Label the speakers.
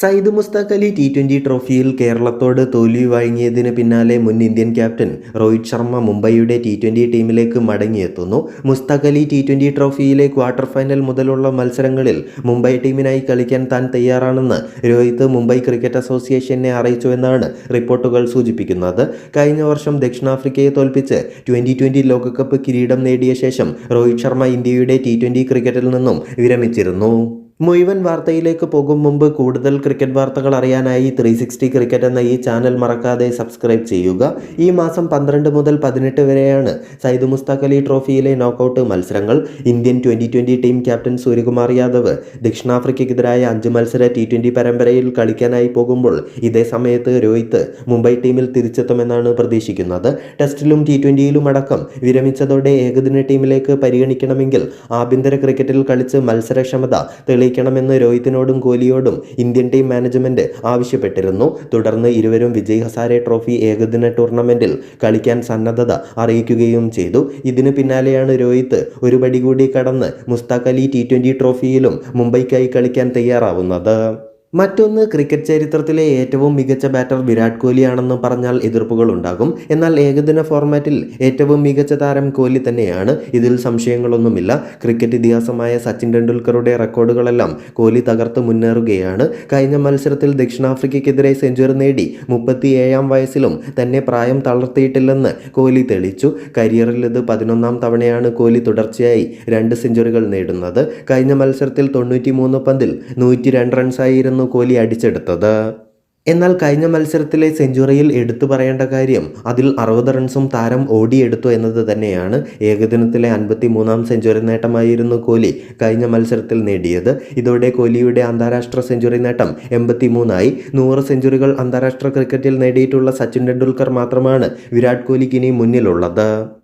Speaker 1: Sayyid Mushtaq Ali T twenty ട്രോഫിയിൽ കേരളത്തോട് തോൽവി വഴങ്ങിയതിന് പിന്നാലെ മുൻ ഇന്ത്യൻ ക്യാപ്റ്റൻ രോഹിത് ശർമ്മ മുംബൈയുടെ ടി ട്വന്റി ടീമിലേക്ക് മടങ്ങിയെത്തുന്നു. മുസ്താഖ് അലി ടി ട്വന്റി ട്രോഫിയിലെ ക്വാർട്ടർ ഫൈനൽ മുതലുള്ള മത്സരങ്ങളിൽ മുംബൈ ടീമിനായി കളിക്കാൻ താൻ തയ്യാറാണെന്ന് രോഹിത് മുംബൈ ക്രിക്കറ്റ് അസോസിയേഷനെ അറിയിച്ചുവെന്നാണ് റിപ്പോർട്ടുകൾ സൂചിപ്പിക്കുന്നത്. കഴിഞ്ഞ വർഷം ദക്ഷിണാഫ്രിക്കയെ തോൽപ്പിച്ച് ട്വന്റി ട്വന്റി ലോകകപ്പ് കിരീടം നേടിയ ശേഷം രോഹിത് ശർമ്മ ഇന്ത്യയുടെ ടി ട്വന്റി ക്രിക്കറ്റിൽ നിന്നും വിരമിച്ചിരുന്നു. മുഴുവൻ വാർത്തയിലേക്ക് പോകും മുമ്പ് കൂടുതൽ ക്രിക്കറ്റ് വാർത്തകൾ അറിയാനായി ത്രീ സിക്സ്റ്റി ക്രിക്കറ്റ് എന്ന ഈ ചാനൽ മറക്കാതെ സബ്സ്ക്രൈബ് ചെയ്യുക. ഈ മാസം പന്ത്രണ്ട് മുതൽ പതിനെട്ട് വരെയാണ് സയ്യിദ് മുസ്താഖ് അലി ട്രോഫിയിലെ നോക്കൌട്ട് മത്സരങ്ങൾ. Indian twenty twenty team captain Suryakumar Yadav ദക്ഷിണാഫ്രിക്കയ്ക്കെതിരായ അഞ്ച് മത്സര ടി ട്വന്റി പരമ്പരയിൽ കളിക്കാനായി പോകുമ്പോൾ ഇതേ സമയത്ത് രോഹിത് മുംബൈ ടീമിൽ തിരിച്ചെത്തുമെന്നാണ് പ്രതീക്ഷിക്കുന്നത്. ടെസ്റ്റിലും ടി ട്വന്റിയിലും അടക്കം വിരമിച്ചതോടെ ഏകദിന ടീമിലേക്ക് പരിഗണിക്കണമെങ്കിൽ ആഭ്യന്തര ക്രിക്കറ്റിൽ കളിച്ച് മത്സരക്ഷമത തെളിയിക്കണമെന്ന് രോഹിത്തിനോടും കോഹ്ലിയോടും ഇന്ത്യൻ ടീം മാനേജ്മെന്റ് ആവശ്യപ്പെട്ടിരുന്നു. തുടർന്ന് ഇരുവരും വിജയ് ഹസാരെ ട്രോഫി ഏകദിന ടൂർണമെന്റിൽ കളിക്കാൻ സന്നദ്ധത അറിയിക്കുകയും ചെയ്തു. ഇതിനു പിന്നാലെയാണ് രോഹിത് ഒരു പടി കൂടി കടന്ന് മുസ്താഖ് അലി ടി ട്രോഫിയിലും മുംബൈക്കായി കളിക്കാൻ തയ്യാറാവുന്നത്. മറ്റൊന്ന് ക്രിക്കറ്റ് ചരിത്രത്തിലെ ഏറ്റവും മികച്ച ബാറ്റർ വിരാട് കോഹ്ലിയാണെന്ന് പറഞ്ഞാൽ എതിർപ്പുകൾ ഉണ്ടാകും. എന്നാൽ ഏകദിന ഫോർമാറ്റിൽ ഏറ്റവും മികച്ച താരം കോഹ്ലി തന്നെയാണ്. ഇതിൽ സംശയങ്ങളൊന്നുമില്ല. ക്രിക്കറ്റ് ഇതിഹാസമായ സച്ചിൻ ടെണ്ടുൽക്കറുടെ റെക്കോർഡുകളെല്ലാം കോഹ്ലി തകർത്ത് മുന്നേറുകയാണ്. കഴിഞ്ഞ മത്സരത്തിൽ ദക്ഷിണാഫ്രിക്കയ്ക്കെതിരെ സെഞ്ചുറി നേടി മുപ്പത്തിയേഴാം വയസ്സിലും തന്നെ പ്രായം തളർത്തിയിട്ടില്ലെന്ന് കോഹ്ലി തെളിയിച്ചു. കരിയറിൽ ഇത് പതിനൊന്നാം തവണയാണ് കോഹ്ലി തുടർച്ചയായി രണ്ട് സെഞ്ചുറികൾ നേടുന്നത്. കഴിഞ്ഞ മത്സരത്തിൽ തൊണ്ണൂറ്റി പന്തിൽ നൂറ്റി രണ്ട് റൺസായിരുന്നു കോഹ്ലി അടിച്ചെടുത്തത്. എന്നാൽ കഴിഞ്ഞ മത്സരത്തിലെ സെഞ്ചുറിയിൽ എടുത്തു പറയേണ്ട കാര്യം അതിൽ അറുപത് റൺസും താരം ഓടിയെടുത്തു എന്നത് തന്നെയാണ് ഏകദിനത്തിലെ അൻപത്തി മൂന്നാം സെഞ്ചുറി നേട്ടമായിരുന്നു കോഹ്ലി കഴിഞ്ഞ മത്സരത്തിൽ നേടിയത്. ഇതോടെ കോഹ്ലിയുടെ അന്താരാഷ്ട്ര സെഞ്ചുറി നേട്ടം എൺപത്തി മൂന്നായി നൂറ് സെഞ്ചുറികൾ അന്താരാഷ്ട്ര ക്രിക്കറ്റിൽ നേടിയിട്ടുള്ള സച്ചിൻ ടെണ്ടുൽക്കർ മാത്രമാണ് വിരാട് കോഹ്ലിക്ക് ഇനി മുന്നിലുള്ളത്.